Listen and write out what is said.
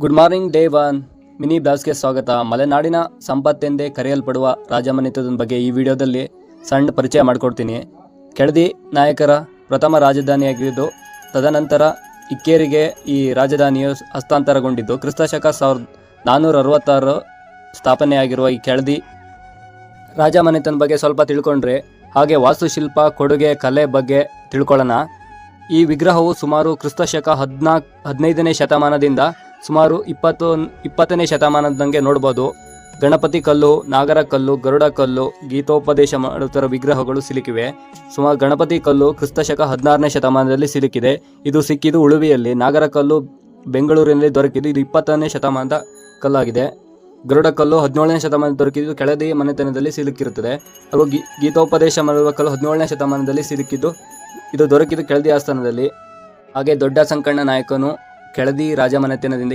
Good morning day one mini ಬ್ಲಾಸ್ಗೆ ಸ್ವಾಗತ. ಮಲೆನಾಡಿನ ಸಂಪತ್ತೆಂದೇ ಕರೆಯಲ್ಪಡುವ ರಾಜಮನೆತದ ಬಗ್ಗೆ ಈ ವಿಡಿಯೋದಲ್ಲಿ ಸಣ್ಣ ಪರಿಚಯ ಮಾಡಿಕೊಡ್ತೀನಿ. ಕೆಳದಿ ನಾಯಕರ ಪ್ರಥಮ ರಾಜಧಾನಿಯಾಗಿದ್ದು, ತದನಂತರ ಇಕ್ಕೇರಿಗೆ ಈ ರಾಜಧಾನಿಯು ಹಸ್ತಾಂತರಗೊಂಡಿದ್ದು, ಕ್ರಿಸ್ತಶಕ ಸಾವಿರದ ನಾನ್ನೂರ ಅರವತ್ತಾರು ಸ್ಥಾಪನೆಯಾಗಿರುವ ಈ ಕೆಳದಿ ರಾಜಮನೆತನ ಬಗ್ಗೆ ಸ್ವಲ್ಪ ತಿಳ್ಕೊಂಡ್ರೆ, ಹಾಗೆ ವಾಸ್ತುಶಿಲ್ಪ, ಕೊಡುಗೆ, ಕಲೆ ಬಗ್ಗೆ ತಿಳ್ಕೊಳ್ಳೋಣ. ಈ ವಿಗ್ರಹವು ಸುಮಾರು ಕ್ರಿಸ್ತಶಕ ಹದಿನಾಲ್ಕು ಹದಿನೈದನೇ ಶತಮಾನದಿಂದ ಸುಮಾರು ಇಪ್ಪತ್ತು, ಇಪ್ಪತ್ತನೇ ಶತಮಾನದಂಗೆ ನೋಡ್ಬೋದು. ಗಣಪತಿ ಕಲ್ಲು, ನಾಗರ ಕಲ್ಲು, ಗರುಡ ಕಲ್ಲು, ಗೀತೋಪದೇಶ ಮಾಡುತ್ತರ ವಿಗ್ರಹಗಳು ಸಿಲುಕಿವೆ. ಸುಮಾರು ಗಣಪತಿ ಕಲ್ಲು ಕ್ರಿಸ್ತಶಕ ಹದಿನಾರನೇ ಶತಮಾನದಲ್ಲಿ ಸಿಲುಕಿದೆ. ಇದು ಸಿಕ್ಕಿದ್ದು ಉಳುವಿಯಲ್ಲಿ, ನಾಗರ ಕಲ್ಲು ಬೆಂಗಳೂರಿನಲ್ಲಿ ದೊರಕಿದ್ದು ಇದು ಇಪ್ಪತ್ತನೇ ಶತಮಾನದ ಕಲ್ಲಾಗಿದೆ. ಗರುಡ ಕಲ್ಲು ಹದಿನೇಳನೇ ಶತಮಾನ ದೊರಕಿದ್ದು ಕೆಳದಿ ಮನೆತನದಲ್ಲಿ ಸಿಲುಕಿರುತ್ತದೆ. ಹಾಗೂ ಗೀತೋಪದೇಶ ಮಾಡುವ ಕಲ್ಲು ಹದಿನೇಳನೇ ಶತಮಾನದಲ್ಲಿ ಸಿಲುಕಿದ್ದು ಇದು ದೊರಕಿದ್ದು ಕೆಳದಿ ಆಸ್ಥಾನದಲ್ಲಿ. ಹಾಗೆ ದೊಡ್ಡ ಸಂಕಣ್ಣ ನಾಯಕನು ಕೆಳದಿ ರಾಜಮನೆತನದಿಂದ